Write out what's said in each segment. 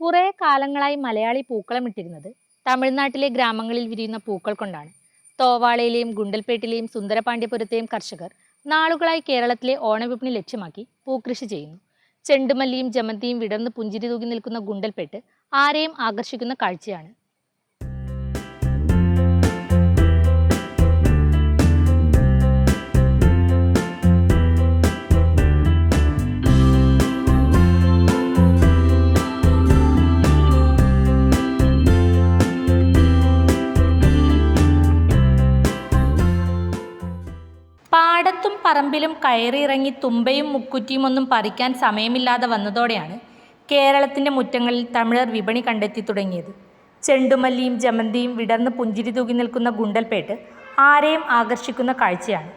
കുറേ കാലങ്ങളായി മലയാളി പൂക്കളമിട്ടിരുന്നത് തമിഴ്നാട്ടിലെ ഗ്രാമങ്ങളിൽ വിരിയുന്ന പൂക്കൾ കൊണ്ടാണ്. തോവാളയിലെയും ഗുണ്ടൽപേട്ടിലെയും സുന്ദരപാണ്ഡ്യപുരത്തെയും കർഷകർ നാളുകളായി കേരളത്തിലെ ഓണവിപണി ലക്ഷ്യമാക്കി പൂക്കൃഷി ചെയ്യുന്നു. ചെണ്ടുമല്ലിയും ജമന്തിയും വിടർന്ന് പുഞ്ചിരി തൂകി നിൽക്കുന്ന ഗുണ്ടൽപേട്ട് ആരെയും ആകർഷിക്കുന്ന കാഴ്ചയാണ്. പാടത്തും പറമ്പിലും കയറിയിറങ്ങി തുമ്പയും മുക്കുറ്റിയും ഒന്നും പറിക്കാൻ സമയമില്ലാതെ വന്നതോടെയാണ് കേരളത്തിന്റെ മുറ്റങ്ങളിൽ തമിഴർ വിപണി കണ്ടെത്തി തുടങ്ങിയത്. ചെണ്ടുമല്ലിയും ജമന്തിയും വിടർന്ന് പുഞ്ചിരി തൂകി നിൽക്കുന്ന ഗുണ്ടൽപേട്ട് ആരെയും ആകർഷിക്കുന്ന കാഴ്ചയാണ്.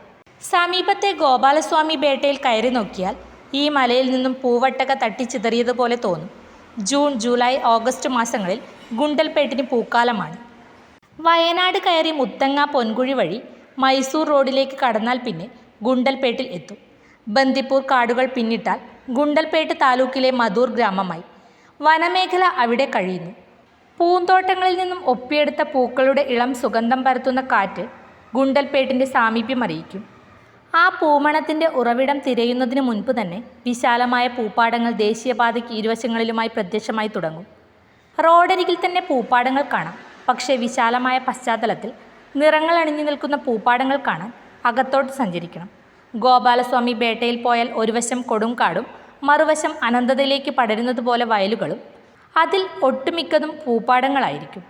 സമീപത്തെ ഗോപാലസ്വാമി ബേട്ടയിൽ കയറി നോക്കിയാൽ ഈ മലയിൽ നിന്നും പൂവട്ടക തട്ടിച്ചിതറിയതുപോലെ തോന്നും. ജൂൺ ജൂലൈ ഓഗസ്റ്റ് മാസങ്ങളിൽ ഗുണ്ടൽപേട്ടിന് പൂക്കാലമാണ്. വയനാട് കയറി മുത്തങ്ങ പൊൻകുഴി വഴി മൈസൂർ റോഡിലേക്ക് കടന്നാൽ പിന്നെ ഗുണ്ടൽപേട്ടിൽ എത്തും. ബന്ദിപ്പൂർ കാടുകൾ പിന്നിട്ടാൽ ഗുണ്ടൽപേട്ട് താലൂക്കിലെ മധൂർ ഗ്രാമമായി. വനമേഖല അവിടെ കഴിയുന്നു. പൂന്തോട്ടങ്ങളിൽ നിന്നും ഒപ്പിയെടുത്ത പൂക്കളുടെ ഇളം സുഗന്ധം പരത്തുന്ന കാറ്റ് ഗുണ്ടൽപേട്ടിന്റെ സാമീപ്യം അറിയിക്കും. ആ പൂമണത്തിന്റെ ഉറവിടം തിരയുന്നതിന് മുൻപ് തന്നെ വിശാലമായ പൂപ്പാടങ്ങൾ ദേശീയപാതയ്ക്ക് ഇരുവശങ്ങളിലുമായി പ്രത്യക്ഷമായി തുടങ്ങും. റോഡരികിൽ തന്നെ പൂപ്പാടങ്ങൾ കാണാം. പക്ഷേ വിശാലമായ പശ്ചാത്തലത്തിൽ നിറങ്ങൾ അണിഞ്ഞു നിൽക്കുന്ന പൂപ്പാടങ്ങൾ കാണാൻ അകത്തോട്ട് സഞ്ചരിക്കണം. ഗോപാലസ്വാമി ബേട്ടയിൽ പോയാൽ ഒരു വശം കൊടുങ്കാടും മറുവശം അനന്തതയിലേക്ക് പടരുന്നത് പോലെ വയലുകളും. അതിൽ ഒട്ടുമിക്കതും പൂപ്പാടങ്ങളായിരിക്കും.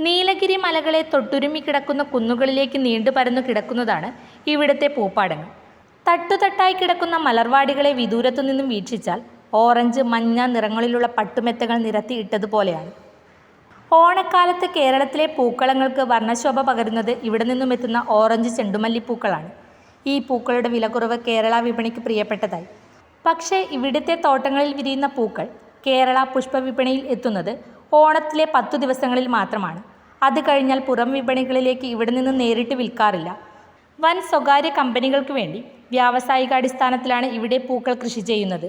നീലഗിരി മലകളെ തൊട്ടുരുമി കിടക്കുന്ന കുന്നുകളിലേക്ക് നീണ്ടു പരന്നു കിടക്കുന്നതാണ് ഇവിടുത്തെ പൂപ്പാടങ്ങൾ. തട്ടുതട്ടായി കിടക്കുന്ന മലർവാടികളെ വിദൂരത്തു നിന്നും വീക്ഷിച്ചാൽ ഓറഞ്ച് മഞ്ഞ നിറങ്ങളിലുള്ള പട്ടുമെത്തകൾ നിരത്തി ഇട്ടതുപോലെയാണ്. ഓണക്കാലത്ത് കേരളത്തിലെ പൂക്കളങ്ങൾക്ക് വർണശോഭ പകരുന്നത് ഇവിടെ നിന്നും എത്തുന്ന ഓറഞ്ച് ചെണ്ടുമല്ലിപ്പൂക്കളാണ് ഈ പൂക്കളുടെ വിലക്കുറവ് കേരള വിപണിക്ക് പ്രിയപ്പെട്ടതായി. പക്ഷേ ഇവിടുത്തെ തോട്ടങ്ങളിൽ വിരിയുന്ന പൂക്കൾ കേരള പുഷ്പവിപണിയിൽ എത്തുന്നത് ഓണത്തിലെ പത്തു ദിവസങ്ങളിൽ മാത്രമാണ്. അത് കഴിഞ്ഞാൽ പുറം വിപണികളിലേക്ക് ഇവിടെ നിന്ന് നേരിട്ട് വിൽക്കാറില്ല. വൻ സ്വകാര്യ കമ്പനികൾക്ക് വേണ്ടി വ്യാവസായികാടിസ്ഥാനത്തിലാണ് ഇവിടെ പൂക്കൾ കൃഷി ചെയ്യുന്നത്.